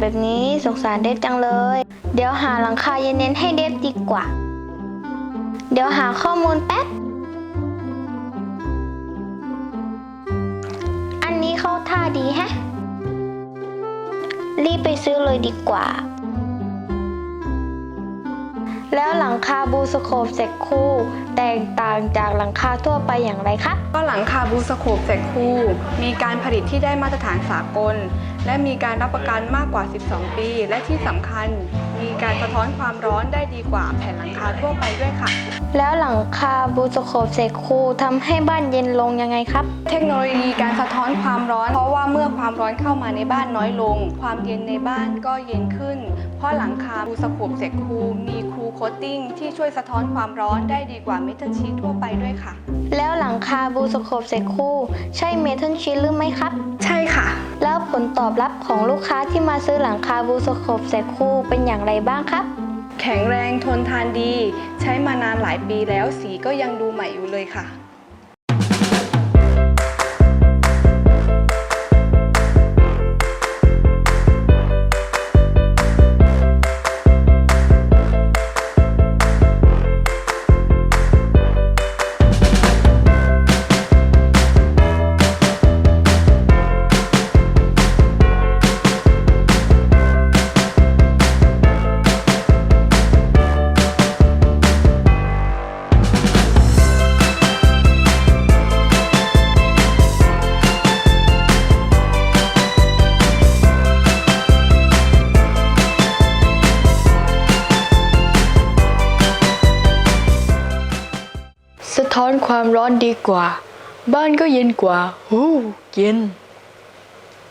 แบบนี้สงสารเดฟจังเลย เดี๋ยวหาหลังคาเย็นๆให้เดฟดีกว่า เดี๋ยวหาข้อมูลแป๊บ อันนี้เข้าท่าดีแฮะ รีบไปซื้อเลยดีกว่า แล้วหลังคาบูสโคปเซกคู่ แตกต่างจากหลังคาทั่วไปอย่างไรคะก็หลังคาบูสโคปเสกคูมีการผลิตที่ได้มาตรฐานสากล และมีการรับประกันมากกว่า 12 ปี และที่สำคัญ มีการสะท้อนความร้อนได้ดีกว่าแผ่นหลังคาทั่วไปด้วยค่ะ แล้วหลังคาบูสโคปเซ็กคู่ทำให้บ้านเย็นลงยังไงครับ เทคโนโลยีการสะท้อนความร้อน เพราะว่าเมื่อความร้อนเข้ามาในบ้านน้อยลง ความเย็นในบ้านก็เย็นขึ้น เพราะหลังคาบูสโคปเซกคูมีคูโคตติ้งที่ช่วยสะท้อนความร้อนได้ดีกว่าเมทัลชีททั่วไปด้วยค่ะ แล้วหลังคาบูสโคปเซ็กคู่ใช่เมทัลชีทหรือไม่ครับ ใช่ค่ะ แล้วผลตอบรับของลูกค้าที่มาซื้อหลังคาบูสโคปแสกคู่เป็นอย่างไรบ้างครับ แข็งแรงทนทานดี ใช้มานานหลายปีแล้วสีก็ยังดูใหม่อยู่เลยค่ะ ท้อนความร้อนดีกว่า บ้านก็เย็นกว่าหูเย็น